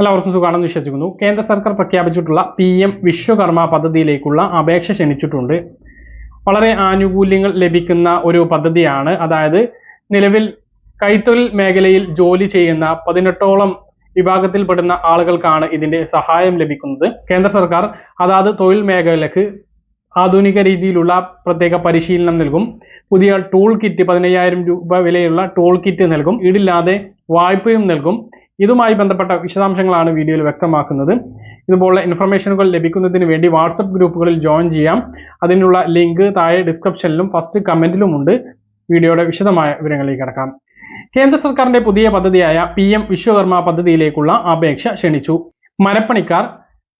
എല്ലാവർക്കും സുഖമാണെന്ന് വിശ്വസിക്കുന്നു. കേന്ദ്ര സർക്കാർ പ്രഖ്യാപിച്ചിട്ടുള്ള പി എം വിശ്വകർമ്മ പദ്ധതിയിലേക്കുള്ള അപേക്ഷ ക്ഷണിച്ചിട്ടുണ്ട്. വളരെ ആനുകൂല്യങ്ങൾ ലഭിക്കുന്ന ഒരു പദ്ധതിയാണ്. അതായത് നിലവിൽ കൈത്തൊഴിൽ മേഖലയിൽ ജോലി ചെയ്യുന്ന പതിനെട്ടോളം വിഭാഗത്തിൽപ്പെടുന്ന ആളുകൾക്കാണ് ഇതിന്റെ സഹായം ലഭിക്കുന്നത്. കേന്ദ്ര സർക്കാർ അതാത് തൊഴിൽ മേഖലയ്ക്ക് ആധുനിക രീതിയിലുള്ള പ്രത്യേക പരിശീലനം നൽകും. പുതിയ ടൂൾ കിറ്റ് പതിനയ്യായിരം രൂപ വിലയുള്ള ടൂൾ കിറ്റ് നൽകും. ഈടില്ലാതെ വായ്പയും നൽകും. ഇതുമായി ബന്ധപ്പെട്ട വിശദാംശങ്ങളാണ് വീഡിയോയിൽ വ്യക്തമാക്കുന്നത്. ഇതുപോലുള്ള ഇൻഫർമേഷനുകൾ ലഭിക്കുന്നതിന് വേണ്ടി വാട്സപ്പ് ഗ്രൂപ്പുകളിൽ ജോയിൻ ചെയ്യാം. അതിനുള്ള ലിങ്ക് താഴെ ഡിസ്ക്രിപ്ഷനിലും ഫസ്റ്റ് കമന്റിലും ഉണ്ട് വീഡിയോയുടെ വിശദമായ വിവരങ്ങളിലേക്ക് കിടക്കാം. കേന്ദ്ര സർക്കാരിന്റെ പുതിയ പദ്ധതിയായ പി എം വിശ്വകർമ്മ പദ്ധതിയിലേക്കുള്ള അപേക്ഷ ക്ഷണിച്ചു. മരപ്പണിക്കാർ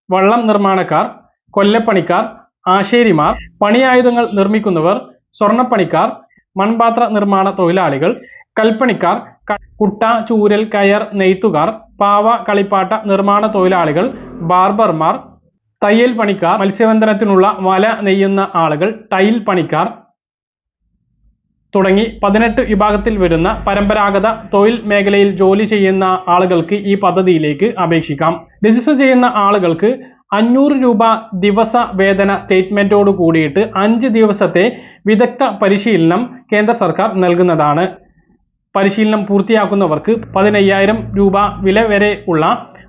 വള്ളം നിർമ്മാണക്കാർ കൊല്ലപ്പണിക്കാർ ആശേരിമാർ പണിയായുധങ്ങൾ നിർമ്മിക്കുന്നവർ സ്വർണപ്പണിക്കാർ മൺപാത്ര നിർമ്മാണ തൊഴിലാളികൾ കൽപ്പണിക്കാർ കുട്ട ചൂരൽ കയർ നെയ്ത്തുകാർ പാവ കളിപ്പാട്ട നിർമ്മാണ തൊഴിലാളികൾ ബാർബർമാർ തയ്യൽ പണിക്കാർ മത്സ്യബന്ധനത്തിനുള്ള വല നെയ്യുന്ന ആളുകൾ ടൈൽ പണിക്കാർ തുടങ്ങി പതിനെട്ട് വിഭാഗത്തിൽ വരുന്ന പരമ്പരാഗത തൊഴിൽ മേഖലയിൽ ജോലി ചെയ്യുന്ന ആളുകൾക്ക് ഈ പദ്ധതിയിലേക്ക് അപേക്ഷിക്കാം. രജിസ്റ്റർ ചെയ്യുന്ന ആളുകൾക്ക് അഞ്ഞൂറ് രൂപ ദിവസ വേതന സ്റ്റേറ്റ്മെന്റോട് കൂടിയിട്ട് അഞ്ച് ദിവസത്തെ വിദഗ്ധ പരിശീലനം കേന്ദ്ര സർക്കാർ നൽകുന്നതാണ്. പരിശീലനം പൂർത്തിയാക്കുന്നവർക്ക് പതിനയ്യായിരം രൂപ വില വരെ ഉള്ള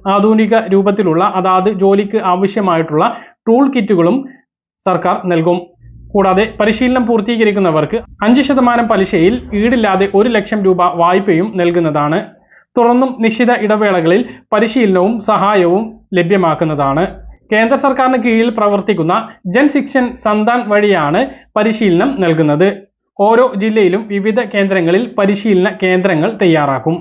ആധുനിക രൂപത്തിലുള്ള അതാത് ജോലിക്ക് ആവശ്യമായിട്ടുള്ള ടൂൾ കിറ്റുകളും സർക്കാർ നൽകും. കൂടാതെ പരിശീലനം പൂർത്തീകരിക്കുന്നവർക്ക് അഞ്ച് ശതമാനം പലിശയിൽ ഈടില്ലാതെ ഒരു ലക്ഷം രൂപ വായ്പയും നൽകുന്നതാണ്. തുടർന്നും നിശ്ചിത ഇടവേളകളിൽ പരിശീലനവും സഹായവും ലഭ്യമാക്കുന്നതാണ്. കേന്ദ്ര സർക്കാരിന് കീഴിൽ പ്രവർത്തിക്കുന്ന ജൻ ശിക്ഷൻ സന്താൻ വഴിയാണ് പരിശീലനം നൽകുന്നത്. ഓരോ ജില്ലയിലും വിവിധ കേന്ദ്രങ്ങളിൽ പരിശീലന കേന്ദ്രങ്ങൾ തയ്യാറാക്കും.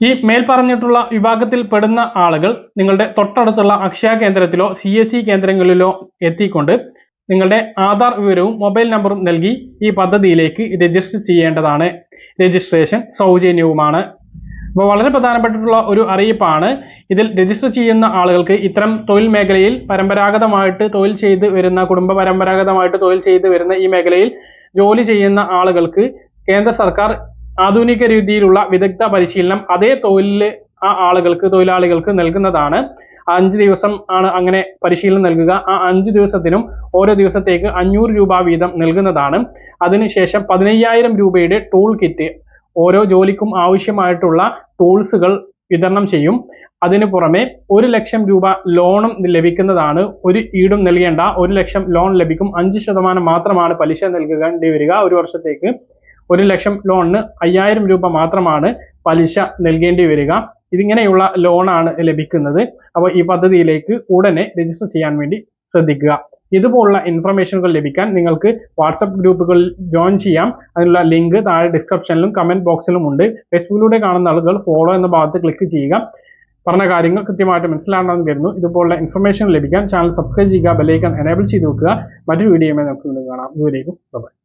ഈ മേൽ പറഞ്ഞിട്ടുള്ള വിഭാഗത്തിൽ പെടുന്ന ആളുകൾ നിങ്ങളുടെ തൊട്ടടുത്തുള്ള അക്ഷയ കേന്ദ്രത്തിലോ സി എസ് സി കേന്ദ്രങ്ങളിലോ എത്തിക്കൊണ്ട് നിങ്ങളുടെ ആധാർ വിവരവും മൊബൈൽ നമ്പറും നൽകി ഈ പദ്ധതിയിലേക്ക് രജിസ്റ്റർ ചെയ്യേണ്ടതാണ്. രജിസ്ട്രേഷൻ സൗജന്യവുമാണ്. അപ്പോൾ വളരെ പ്രധാനപ്പെട്ടിട്ടുള്ള ഒരു അറിയിപ്പാണ്. ഇതിൽ രജിസ്റ്റർ ചെയ്യുന്ന ആളുകൾക്ക് ഇത്തരം തൊഴിൽ മേഖലയിൽ പരമ്പരാഗതമായിട്ട് തൊഴിൽ ചെയ്ത് വരുന്ന കുടുംബ പരമ്പരാഗതമായിട്ട് തൊഴിൽ ചെയ്ത് വരുന്ന ഈ മേഖലയിൽ ജോലി ചെയ്യുന്ന ആളുകൾക്ക് കേന്ദ്ര സർക്കാർ ആധുനിക രീതിയിലുള്ള വിദഗ്ധ പരിശീലനം അതേ തൊഴിലിൽ ആ ആളുകൾക്ക് തൊഴിലാളികൾക്ക് നൽകുന്നതാണ്. അഞ്ച് ദിവസം ആണ് അങ്ങനെ പരിശീലനം നൽകുക. ആ അഞ്ച് ദിവസത്തിനും ഓരോ ദിവസത്തേക്ക് അഞ്ഞൂറ് രൂപ വീതം നൽകുന്നതാണ്. അതിനുശേഷം പതിനയ്യായിരം രൂപയുടെ ടൂൾ കിറ്റ് ഓരോ ജോലിക്കും ആവശ്യമായിട്ടുള്ള ടൂൾസുകൾ വിതരണം ചെയ്യും. അതിനു പുറമെ ഒരു ലക്ഷം രൂപ ലോണും ലഭിക്കുന്നതാണ്. ഒരു ഈടും നൽകേണ്ട. ഒരു ലക്ഷം ലോൺ ലഭിക്കും. അഞ്ച് ശതമാനം മാത്രമാണ് പലിശ നൽകേണ്ടി വരിക ഒരു വർഷത്തേക്ക്. ഒരു ലക്ഷം ലോണിന് അയ്യായിരം രൂപ മാത്രമാണ് പലിശ നൽകേണ്ടി വരിക. ഇതിങ്ങനെയുള്ള ലോണാണ് ലഭിക്കുന്നത്. അപ്പോൾ ഈ പദ്ധതിയിലേക്ക് ഉടനെ രജിസ്റ്റർ ചെയ്യാൻ വേണ്ടി ശ്രദ്ധിക്കുക. ഇതുപോലുള്ള ഇൻഫർമേഷനുകൾ ലഭിക്കാൻ നിങ്ങൾക്ക് വാട്സപ്പ് ഗ്രൂപ്പുകളിൽ ജോയിൻ ചെയ്യാം. അതിനുള്ള ലിങ്ക് താഴെ ഡിസ്ക്രിപ്ഷനിലും കമന്റ് ബോക്സിലും ഉണ്ട്. ഫേസ്ബുക്കിലൂടെ കാണുന്ന ആളുകൾ ഫോളോ എന്ന ഭാഗത്ത് ക്ലിക്ക് ചെയ്യുക. പറഞ്ഞ കാര്യങ്ങൾ കൃത്യമായിട്ട് മനസ്സിലാണെന്ന് കരുതുന്നു. ഇതുപോലുള്ള ഇൻഫർമേഷൻ ലഭിക്കാൻ ചാനൽ സബ്സ്ക്രൈബ് ചെയ്യുക ബെലൈക്കൺ എനേബിൾ ചെയ്ത് വെക്കുക. മറ്റൊരു വീഡിയോയുമായി നമുക്ക് കാണാം. ഇതുവരേക്കും ബൈ